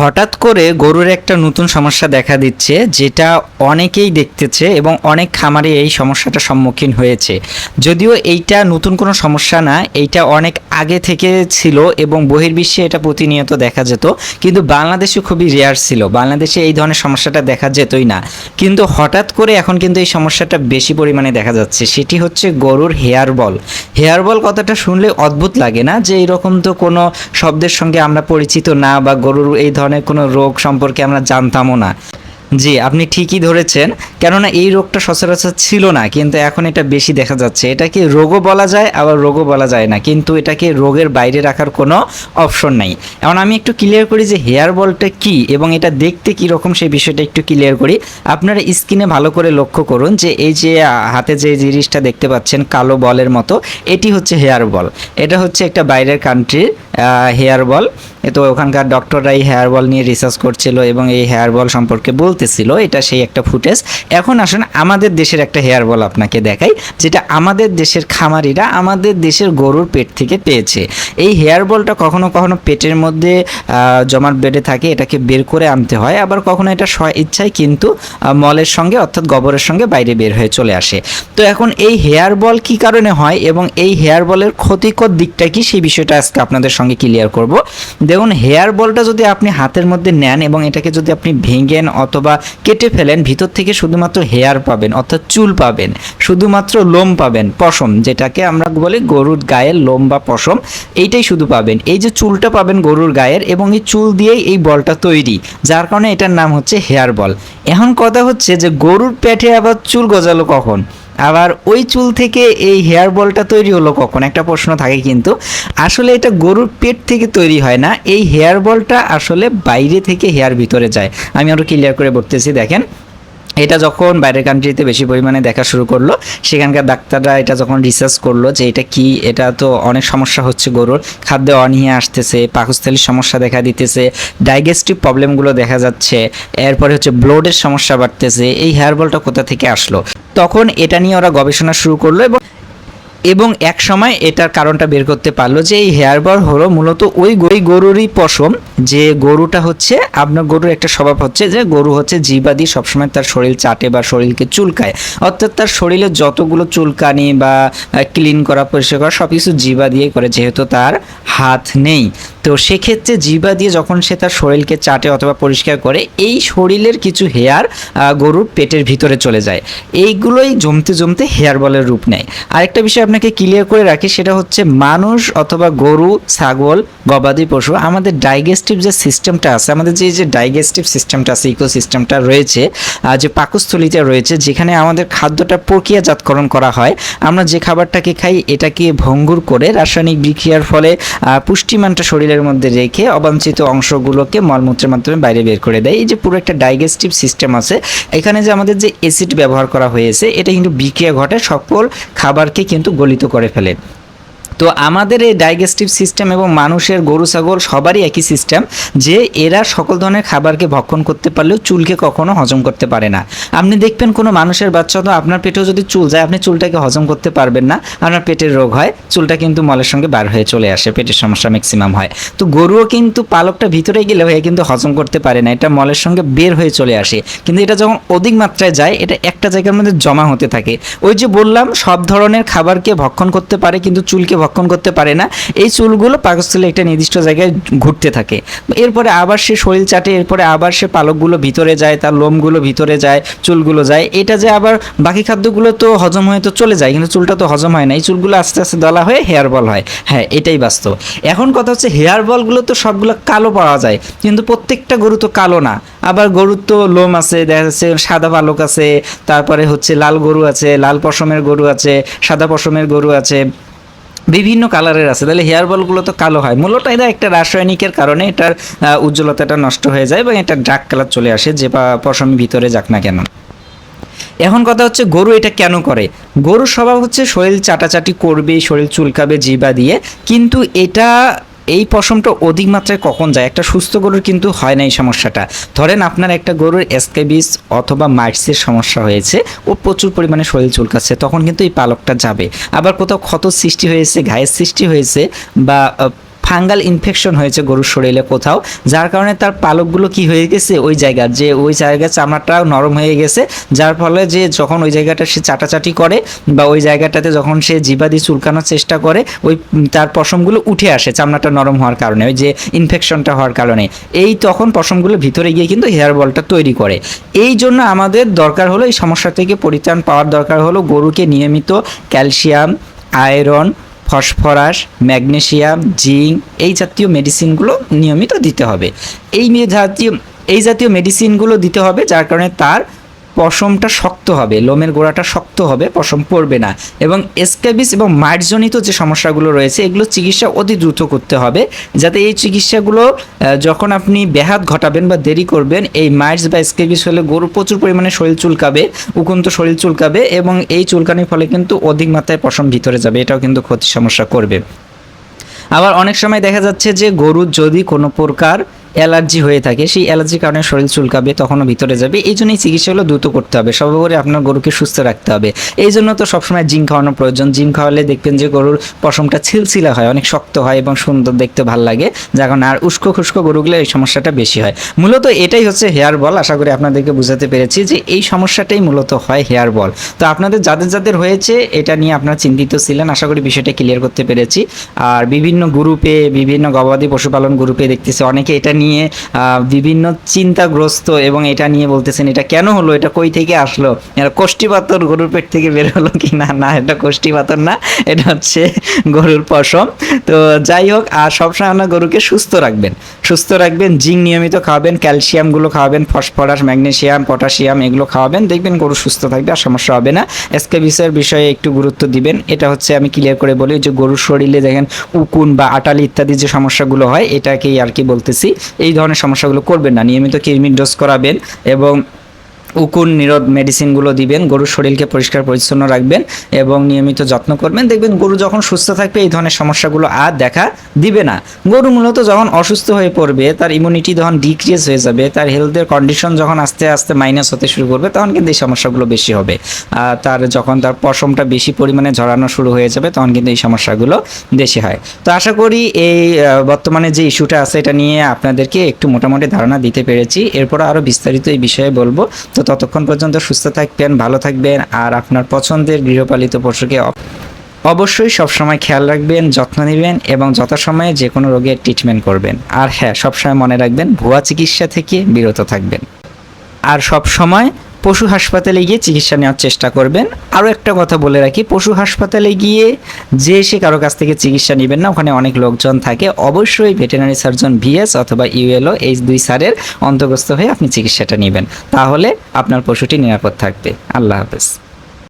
হঠাৎ করে গরুর একটা নতুন সমস্যা দেখা দিচ্ছে, যেটা অনেকেই দেখতেছে এবং অনেক খামারে এই সমস্যাটার সম্মুখীন হয়েছে। যদিও এইটা নতুন কোনো সমস্যা না, এইটা অনেক আগে থেকে ছিল এবং বহির্বিশ্বে এটা প্রতিনিয়ত দেখা যেত। কিন্তু বাংলাদেশে খুবই রেয়ার ছিল, বাংলাদেশে এই ধরনের সমস্যাটা দেখা যেতই না। কিন্তু হঠাৎ করে এখন কিন্তু এই সমস্যাটা বেশি পরিমাণে দেখা যাচ্ছে, সেটি হচ্ছে গরুর হেয়ার বল হেয়ার বল কথাটা শুনলে অদ্ভুত লাগে না যে এরকম তো কোনো শব্দের সঙ্গে আমরা পরিচিত না বা গরুর এই ধরনের কোনো রোগ সম্পর্কে আমরা জানতামও না। জি, আপনি ঠিকই ধরেছেন, কেননা এই রোগটা সচরাচর ছিল না, কিন্তু এখন এটা বেশি দেখা যাচ্ছে। এটাকে রোগও বলা যায়, আবার রোগও বলা যায় না, কিন্তু এটাকে রোগের বাইরে রাখার কোনো অপশন নাই। এখন আমি একটু ক্লিয়ার করি যে হেয়ার বলটা কি এবং এটা দেখতে কি রকম, সেই বিষয়টা একটু ক্লিয়ার করি। আপনারা স্কিনে ভালো করে লক্ষ্য করুন যে এই যে হাতে যে জিনিসটা দেখতে পাচ্ছেন, কালো বলের মতো, এটি হচ্ছে হেয়ার বল এটা হচ্ছে একটা বাইরের কান্ট্রির হেয়ার বল তো ওখানকার ডক্টররা হেয়ার বল নিয়ে রিসার্চ করছিল এবং এই হেয়ার বল সম্পর্কে বলতেছিল, এটা সেই একটা ফুটেজ এখন আসুন, আমাদের দেশের একটা হেয়ার বল আপনাকে দেখাই, যেটা আমাদের দেশের খামারিরা আমাদের দেশের গরুর পেট থেকে পেয়েছে। এই হেয়ার বলটা কখনো কখনো পেটের মধ্যে জমাট বেড়ে থাকে, এটাকে বের করে আনতে হয়, আবার কখনো এটা স্ব ইচ্ছায় কিন্তু মলের সঙ্গে অর্থাৎ গোবরের সঙ্গে বাইরে বের হয়ে চলে আসে। তো এখন এই হেয়ার বল কি কারণে হয় এবং এই হেয়ার বলের ক্ষতিকর দিকটা কি, সেই বিষয়টা আজকে আপনাদের সঙ্গে ক্লিয়ার করব। দেখুন হেয়ার বলটা যদি আপনি হাতের মধ্যে নেন এবং এটাকে যদি আপনি ভেঙেন অথবা কেটে ফেলেন, ভিতর থেকে শুধুমাত্র হেয়ার পাবেন, অর্থাৎ চুল পাবেন, শুধুমাত্র লোম পাবেন, পশম, যেটাকে আমরা বলি গরুর গায়ের লোম বা পশম, এইটাই শুধু পাবেন। এই যে চুলটা পাবেন গরুর গায়ের এবং এই চুল দিয়েই এই বলটা তৈরি, যার কারণে এটার নাম হচ্ছে হেয়ার বল এখন কথা হচ্ছে যে গরুর পেটে আবার চুল গজালো কখন? আবার ওই চুল থেকে এই হেয়ার বলটা তৈরি হলো কখন? একটা প্রশ্ন থাকে কিন্তু। আসলে এটা গরুর পেট থেকে তৈরি হয় না। এই হেয়ার বলটা আসলে বাইরে থেকে হেয়ার ভিতরে যায়। আমি আরও ক্লিয়ার করে বলতেছি, দেখেন। এটা যখন বাইরের কান্ট্রিতে বেশি পরিমাণে দেখা শুরু করল, সেখানকার ডাক্তাররা এটা যখন রিসার্চ করল যে এটা কি, এটা তো অনেক সমস্যা হচ্ছে গরুর। খাদ্য অনিয়ে আসতেছে, পাকস্থলীর সমস্যা দেখা দিতেছে ডাইজেস্টিভ প্রবলেমগুলো দেখা যাচ্ছে, এরপরে হচ্ছে ব্লোডের সমস্যা বাড়তেছে। এই হেয়ারবলটা কোথা থেকে আসলো? তখন এটা নিয়ে ওরা গবেষণা শুরু করল এবং এবং এক সময় এটার কারণটা বের করতে পারল যে এই হেয়ার বল হলো মূলত ওই ওই গরুরই পশম, যে গরুটা হচ্ছে, আপনার গরুর একটা স্বভাব হচ্ছে যে গরু হচ্ছে জিবাদি, সবসময় তার শরীর চাটে বা শরীরকে চুলকায়। অর্থাৎ তার শরীরে যতগুলো চুলকানি বা ক্লিন করা, পরিষ্কার করা সব কিছু জিবা দিয়ে করে, যেহেতু তার হাত নেই। তো সেক্ষেত্রে জিবা দিয়ে যখন সে তার শরীরকে চাটে অথবা পরিষ্কার করে, এই শরীরের কিছু হেয়ার গরুর পেটের ভিতরে চলে যায়। এইগুলোই জমতে জমতে হেয়ার বলের রূপ নেয়। আরেকটা বিষয় আপনাকে ক্লিয়ার করে রাখি, সেটা হচ্ছে মানুষ অথবা গরু, ছাগল, গবাদি পশু, আমাদের ডাইজেস্টিভ যে সিস্টেমটা আছে, আমাদের যে যে ডাইজেস্টিভ সিস্টেমটা আছে ইকো সিস্টেমটা রয়েছে যে পাকস্থলিতে রয়েছে, যেখানে আমাদের খাদ্যটা প্রক্রিয়াজাতকরণ করা হয়, আমরা যে খাবারটাকে খাই, এটাকে ভঙ্গুর করে রাসায়নিক বিক্রিয়ার ফলে পুষ্টিমানটা শরীরের মধ্যে রেখে অবাঞ্ছিত অংশগুলোকে মলমূত্রের মাধ্যমে বাইরে বের করে দেয়। এই যে পুরো একটা ডাইজেস্টিভ সিস্টেম আছে, এখানে যে আমাদের যে অ্যাসিড ব্যবহার করা হয়েছে, এটা কিন্তু বিক্রিয়া ঘটে সকল খাবারকে কিন্তু গলিত করে ফেলে। তো আমাদের এই ডাইজেস্টিভ সিস্টেম এবং মানুষের গরু, ছাগল সবারই একই সিস্টেম যে এরা সকল ধরনের খাবারকে ভক্ষণ করতে পারলেও চুলকে কখনো হজম করতে পারে না। আপনি দেখবেন কোনো মানুষের বাচ্চা তো আপনার পেটেও যদি চুল যায়, আপনি চুলটাকে হজম করতে পারবেন না। আপনার পেটের রোগ হয়, চুলটা কিন্তু মলের সঙ্গে বার হয়ে চলে আসে, পেটের সমস্যা ম্যাক্সিমাম হয়। তো গরুও কিন্তু পালকটা ভিতরে গেলে হয়ে কিন্তু হজম করতে পারে না, এটা মলের সঙ্গে বের হয়ে চলে আসে। কিন্তু এটা যখন অধিক মাত্রায় যায়, এটা একটা জায়গার মধ্যে জমা হতে থাকে। ওই যে বললাম, সব ধরনের খাবারকে ভক্ষণ করতে পারে, কিন্তু চুলকে ভক্ষণ করতে পারে না, এই চুলগুলো পাকস্থলে একটা নির্দিষ্ট জায়গায় ঘুরতে থাকে। এরপরে আবার সে শরীর চাটে, এরপরে আবার সে পালকগুলো ভিতরে যায়, তার লোমগুলো ভিতরে যায়, চুলগুলো যায়। এটা যে আবার বাকি খাদ্যগুলো তো হজম হয়ে তো চলে যায়, কিন্তু চুলটা তো হজম হয় না। এই চুলগুলো আস্তে আস্তে দলা হয়ে হেয়ার বল হয়। হ্যাঁ এটাই বাস্তব। এখন কথা হচ্ছে হেয়ার বলগুলো তো সবগুলো কালো পাওয়া যায়, কিন্তু প্রত্যেকটা গরু তো কালো না। আবার গরুর তো লোম আছে, দেখা যাচ্ছে সাদা পালক আছে, তারপরে হচ্ছে লাল গরু আছে, লাল পশমের গরু আছে, সাদা পশমের গরু আছে। বিভিন্ন কালারের আছে। তাহলে হেয়ার বলগুলো তো কালো হয়। মূলত এটা একটা রাসায়নিকের কারণে এটার উজ্জ্বলতাটা নষ্ট হয়ে যায় এবং এটা ডার্ক কালার চলে আসে, যে বা পশমি ভিতরে যাক না কেন। এখন কথা হচ্ছে গরু এটা কেন করে? গরুর স্বভাব হচ্ছে শরীর চাটাচাটি করবে, শরীর চুলকাবে জিবা দিয়ে। কিন্তু এটা এই পশমটা অধিক মাত্রায় কখন যায়? একটা সুস্থ গরুর কিন্তু হয় না এই সমস্যাটা। ধরেন আপনার একটা গরুর এসকেবিস অথবা মাইটসের সমস্যা হয়েছে ও প্রচুর পরিমাণে শরীর চুলকাচ্ছে, তখন কিন্তু এই পালকটা যাবে। আবার কোথাও ক্ষত সৃষ্টি হয়েছে, ঘায়ের সৃষ্টি হয়েছে বা ফাঙ্গাল ইনফেকশন হয়েছে গরুর শরীরে কোথাও, যার কারণে তার পালকগুলো কি হয়ে গেছে ওই জায়গার যে ওই জায়গার চামড়াটা নরম হয়ে গেছে, যার ফলে যে যখন ওই জায়গাটা সে চাটাচাটি করে বা ওই জায়গাটাতে যখন সে জিবাদি চুলকানোর চেষ্টা করে, ওই তার পশমগুলো উঠে আসে চামড়াটা নরম হওয়ার কারণে, ওই যে ইনফেকশনটা হওয়ার কারণে। এই তখন পশমগুলো ভিতরে গিয়ে কিন্তু হেয়ার বলটা তৈরি করে। এই জন্য আমাদের দরকার হলো, এই সমস্যা থেকে পরিত্রাণ পাওয়ার দরকার হলো গরুকে নিয়মিত calcium, iron phosphorus magnesium zinc এই জাতীয় মেডিসিনগুলো নিয়মিত দিতে হবে। এই জাতীয় এই জাতীয় মেডিসিনগুলো দিতে হবে যার কারণে তার পশমটা শক্ত হবে, লোমের গোড়াটা শক্ত হবে, পশম পড়বে না। এবং এসকেবিস এবং মাইটজনিত যে সমস্যাগুলো রয়েছে, এগুলো চিকিৎসা অতি দ্রুত করতে হবে, যাতে এই চিকিৎসাগুলো যখন আপনি ব্যাহাত ঘটাবেন বা দেরি করবেন, এই মাইটস বা এসকেবিস হলে গরু প্রচুর পরিমাণে শরীর চুলকাবে, উকুন্ত শরীর চুলকাবে, এবং এই চুলকানির ফলে কিন্তু অধিক মাত্রায় পশম ভিতরে যাবে, এটাও কিন্তু ক্ষতি সমস্যা করবে। আবার অনেক সময় দেখা যাচ্ছে যে গরুর যদি কোনো প্রকার অ্যালার্জি হয়ে থাকে, সেই অ্যালার্জির কারণে শরীর চুলকাবে, তখনও ভিতরে যাবে। এই জন্য এই চিকিৎসাগুলো দ্রুত করতে হবে। সর্বোপরি আপনার গরুকে সুস্থ রাখতে হবে। এই জন্য তো সবসময় জিম খাওয়ানো প্রয়োজন। জিম খাওয়ালে দেখবেন যে গরুর পশমটা ছিলছিলা হয়, অনেক শক্ত হয় এবং সুন্দর দেখতে ভালো লাগে। যখন আর উস্কো খুস্কো গরুগুলো এই সমস্যাটা বেশি হয়। মূলত এটাই হচ্ছে হেয়ার বল। আশা করি আপনাদেরকে বুঝাতে পেরেছি যে এই সমস্যাটাই মূলত হয় হেয়ার বল। তো আপনাদের যাদের যাদের হয়েছে, এটা নিয়ে আপনারা চিন্তিত ছিলেন। আশা করি বিষয়টা ক্লিয়ার করতে পেরেছি। আর বিভিন্ন গ্রুপে, বিভিন্ন গবাদি পশুপালন গ্রুপে দেখতেছি, অনেকে এটা নিয়ে আহ, বিভিন্ন চিন্তাগ্রস্ত এবং এটা নিয়ে বলতেছেন এটা কেন হলো? এটা কই থেকে আসলো? এটা কোষ্ঠী পাথর গরুর পেট থেকে বের হলো কি না না এটা কোষ্ঠী পাথর না এটা হচ্ছে গরুর পশম। তো যাই হোক আর সবসময় আপনার গরুকে সুস্থ রাখবেন। সুস্থ রাখবেন জিঙ্ক নিয়মিত খাওয়াবেন ক্যালসিয়ামগুলো খাওয়াবেন ফসফরাস ম্যাগনেসিয়াম পটাশিয়াম এগুলো খাওয়াবেন দেখবেন গরু সুস্থ থাকবে আর সমস্যা হবে না। এসকেবিসের বিষয়ে একটু গুরুত্ব দিবেন এটা হচ্ছে আমি ক্লিয়ার করে বলি যে গরুর শরীরে দেখেন উকুন বা আটালি ইত্যাদি যে সমস্যাগুলো হয় এটাকেই আর কি বলতেছি। এই ধরনের সমস্যাগুলো করবেন না। নিয়মিত কিডনির ডোজ করাবেন এবং উকুন নিরোধ মেডিসিনগুলো দিবেন, গরুর শরীরকে পরিষ্কার, পরিচ্ছন্ন রাখবেন এবং নিয়মিত যত্ন করবেন। দেখবেন গরু যখন সুস্থ থাকবে, এই ধরনের সমস্যাগুলো আর দেখা দিবে না। গরু মূলত যখন অসুস্থ হয়ে পড়বে, তার ইমিউনিটি যখন ডিক্রিজ হয়ে যাবে, তার হেলথের কন্ডিশন যখন আস্তে আস্তে মাইনাস হতে শুরু করবে, তখন কিন্তু এই সমস্যাগুলো বেশি হবে। আর তার যখন তার পশমটা বেশি পরিমাণে ঝরানো শুরু হয়ে যাবে, তখন কিন্তু এই সমস্যাগুলো বেশি হয়। তো আশা করি এই বর্তমানে যে ইস্যুটা আছে, এটা নিয়ে আপনাদেরকে একটু মোটামুটি ধারণা দিতে পেরেছি। এরপর আরও বিস্তারিত এই বিষয়ে বলব। তো ততক্ষণ পর্যন্ত সুস্থ থাকবেন, ভালো থাকবেন আর আপনার পছন্দের গৃহপালিত পশুকে অবশ্যই সবসময় খেয়াল রাখবেন, যত্ন নেবেন এবং যথাসময়ে যে কোনো রোগের ট্রিটমেন্ট করবেন। আর হ্যাঁ সবসময় মনে রাখবেন, ভুয়া চিকিৎসা থেকে বিরত থাকবেন। আর সব সময় পশু হাসপাতালে গিয়ে চিকিৎসা নেওয়ার চেষ্টা করবেন। আরও একটা কথা বলে রাখি, পশু হাসপাতালে গিয়ে যে সে কারও কাছ থেকে চিকিৎসা নেবেন না, ওখানে অনেক লোকজন থাকে। অবশ্যই ভেটেরিনারি সার্জন ভিএস অথবা ইউএলও এই দুই সারের অন্তর্গত হয়ে আপনি চিকিৎসাটা নেবেন। তাহলে আপনার পশুটি নিরাপদ থাকবে। আল্লাহ হাফেজ।